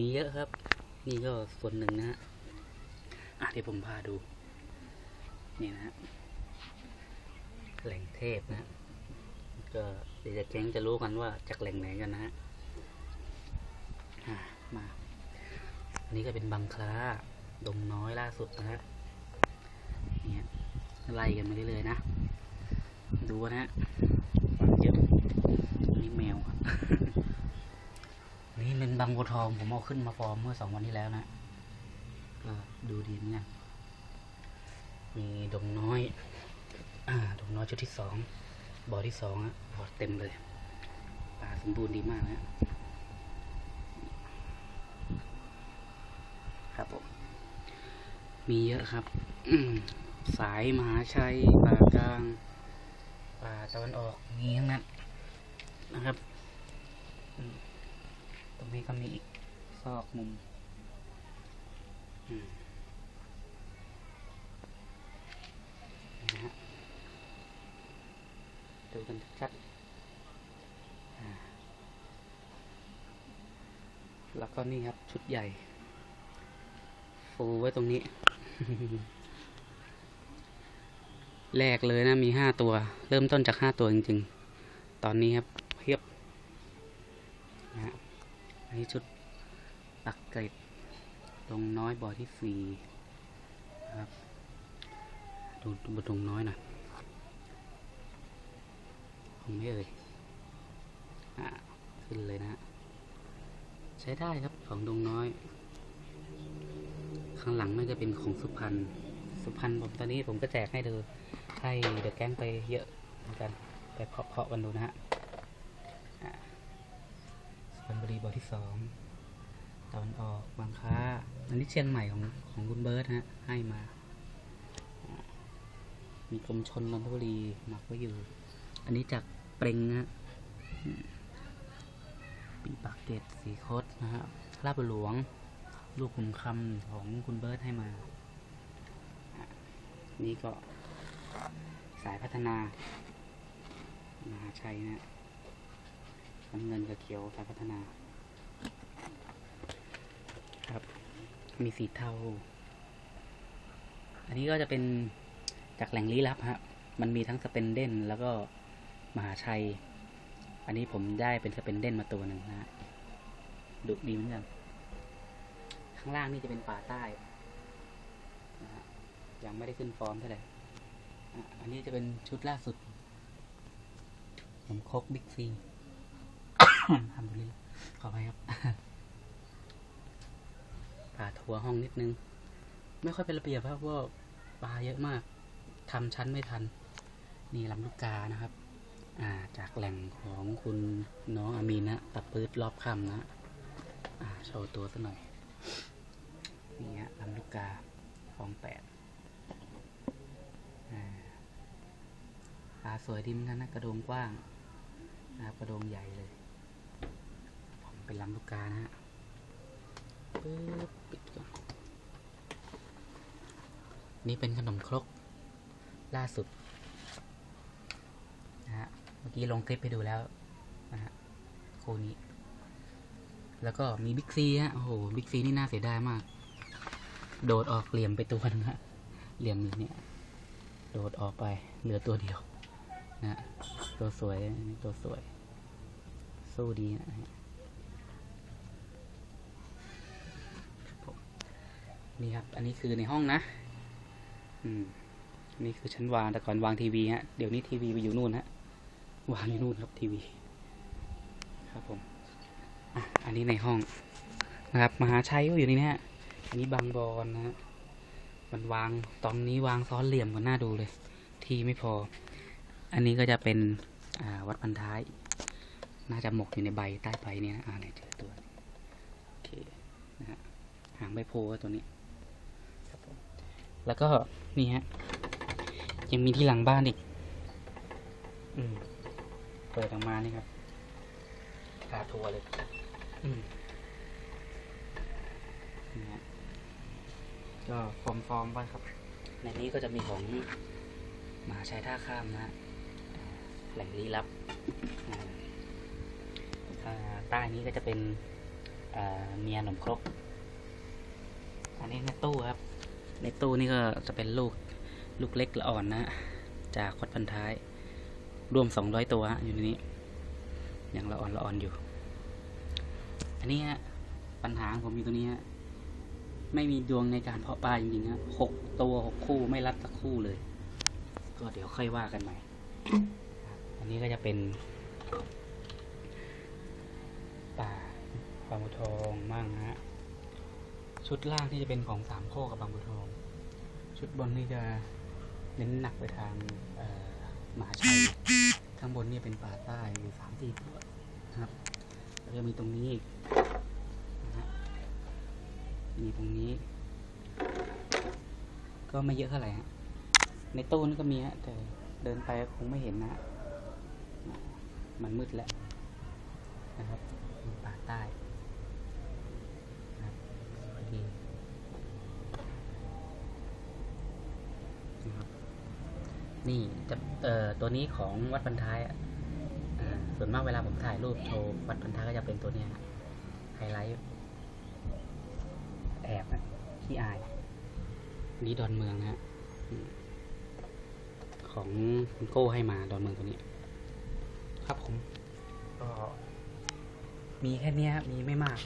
มีเยอะครับ นี่ก็ส่วนหนึ่งนะฮะอะเดี๋ยวผมพาดู นี่นะฮะแหล่งเทพนะฮะก็เดี๋ยวจะแก๊งจะรู้กันว่าจากแหล่งไหนกันนะฮะมาอันนี้ก็เป็นบังคลาดงน้อยล่าสุดนะฮะเนี่ยไล่กันมาเรื่อยๆนะ ดูนะฮะเยอะอันนี่แมว นี่เป็นบางบัวทองผมเอาขึ้นมาฟอร์มเมื่อสองวันที่แล้วนะก็ดูดีเนกันมีดงน้อย อ่าดงน้อยชุดที่สองบ่อที่สองอะบ่อเต็มเลยปลาสมบูรณ์ดีมากนะครับผมมีเยอะครับสายมหาชัยป่ากลางป่าตะวันออกมีทั้งนั้นนะครับ รงนี้ก็มีอีกซอกมุมอืมนี่นะฮะดูกันชัดๆอ่าแล้วก็นี่ครับ ชุดใหญ่ ฟูไว้ตรงนี้ แรกเลยนะ มีห้าตัว เริ่มต้นจากห้าตัวจริง ๆ ตอนนี้ครับเพียบนะฮะอั นี้ชุดปักเกร็ดตรงน้อยบ่อที่สี่ครับดูบนตรงน้อยหน่อยคงไม่เอ่ยอ่าขึ้นเลยนะ ใช้ได้ครับของดงน้อย ข้างหลังน่าจะเป็นของสุพรรณสุพรรณผมตอนนี้ผมก็แจกให้เธอให้เดอะแก๊งไปเยอะเหมือนกันไปเคาะเคาะกันดูนะฮะ สุพรรณบุรีบ่อที่สองตะวันออกบางค้า อันนี้เชียงใหม่ของของคุณเบิร์ตฮะให้มา มีกรมชนนนทบุรีหมักไว้อยู่ อันนี้จากเปรงฮะปีปากเกตสีคดนะฮะลาบหลวง ลูกขุมคำของคุณเบิร์ตให้มา นี่ก็สายพัฒนามหาชัยนะ น้ำเงินกับเขียวสายพัฒนา ครับ มีสีเทา อันนี้ก็จะเป็นจากแหล่งลี้ลับฮะ มันมีทั้งสเปนเดนแล้วก็มหาชัย อันนี้ผมได้เป็นสเปนเดนมาตัวหนึ่งนะดุดีเหมือนกัน ข้างล่างนี่จะเป็นป่าใต้นะฮะยังไม่ได้ขึ้นฟอร์มเท่าไหร่อันนี้จะเป็นชุดล่าสุดผมคกบิ๊กซี ทำไปเลยขอไปครับป่าทัวห้องนิดนึง ไม่ค่อยเป็นระเบียบครับเพราะว่าปลาเยอะมากทำชั้นไม่ทัน นี่ลำลูกกานะครับ อ่า จากแหล่งของคุณน้องอามีนนะตับปืดรอบคำนะ อ่า โชว์ตัวสักหน่อย นี่ฮะลำลูกกาคลองแปดอ่าปลาสวยดีเหมือนกันนะ กระโดงกว้างนะครับกระโดงใหญ่เลย ลำลูกกานะฮะปึ๊บปิดก่อนนี่เป็นขนมครกล่าสุดนะฮะเมื่อกี้ลงคลิปไปดูแล้วนะฮะคู่นี้ แล้วก็มีบิ๊กซีฮะโอ้โหบิ๊กซีนี่น่าเสียดายมาก โดดออกเหลี่ยมไปตัวนึงฮะเหลี่ยมเนี่ยโดดออกไปเหลือตัวเดียวนะฮะตัวสวยตัวสวย สู้ดีนะฮะครับผม นี่ครับ อันนี้คือในห้องนะ อืม นี่คือชั้นวาง แต่ก่อนวางทีวีฮะ เดี๋ยวนี้ทีวีไปอยู่นู่นฮะ วางอยู่นู่นครับทีวี ครับผมอะอันนี้ในห้องนะครับ มหาชัยก็อยู่ในนี้ฮะ อันนี้บางบอนนะฮะ มันวาง ตอนนี้วางซ้อนเหลี่ยมกันหน้าดูเลย ทีไม่พอ อันนี้ก็จะเป็นอ่าวัดพันท้าย น่าจะหมกอยู่ในใบใต้ใบเนี่ยนะอ่าเนี่ยเจอตัว โอเค นะฮะ หางใบโพก็ตัวนี้ แล้วก็นี่ฮะยังมีที่หลังบ้านอีก อืม เปิดออกมานี่ครับคาทัวเลย อืมนี่ฮะก็ฟอมฟอมไปครับ ในนี้ก็จะมีของมหาชัยท่าข้ามนะฮะแหล่งลี้ลับอ่าใต้นี้ก็จะเป็นเมียหนมครก อันนี้ในตู้ครับ ในตู้นี่ก็จะเป็นลูกลูกเล็กละอ่อนนะ จากวัดพันท้าย รวมสองร้อยตัวอยู่ในนี้ยังละอ่อนละอ่อนอยู่ อันนี้ฮะปัญหาของผมอยู่ตรงนี้ฮะไม่มีดวงในการเพาะปลาจริงๆฮะหกตัวหกคู่ไม่รัดสักคู่เลย ก็เดี๋ยวค่อยว่ากันใหม่ อันนี้ก็จะเป็นป่าบางบัวทองมั่งฮะ ชุดล่างที่จะเป็นของสามโคกกับบางบัวทอง ชุดบนนี่จะเน้นหนักไปทางเอ่อมหาชัย ข้างบนนี่เป็นป่าใต้อยู่สามสี่ตัวนะครับ แล้วก็มีตรงนี้อีกนะฮะมีตรงนี้ ก็ไม่เยอะเท่าไหร่ฮะ ในตู้นี่ก็มีฮะ แต่เดินไปคงไม่เห็นนะ มันมืดแล้วนะครับป่าใต้ีนี่จะเอ่อตัวนี้ของวัดพันท้ายอะส่วนมากเวลาผมถ่ายรูปโชว์วัดพันท้ายก็จะเป็นตัวเนี้ยฮะไฮไลท์แอบนะขี้อาย นี่ดอนเมืองนะฮะของคุณโก้ให้มาดอนเมืองตัวนี้ ครับผมก็มีแค่นี้ครับมีไม่มาก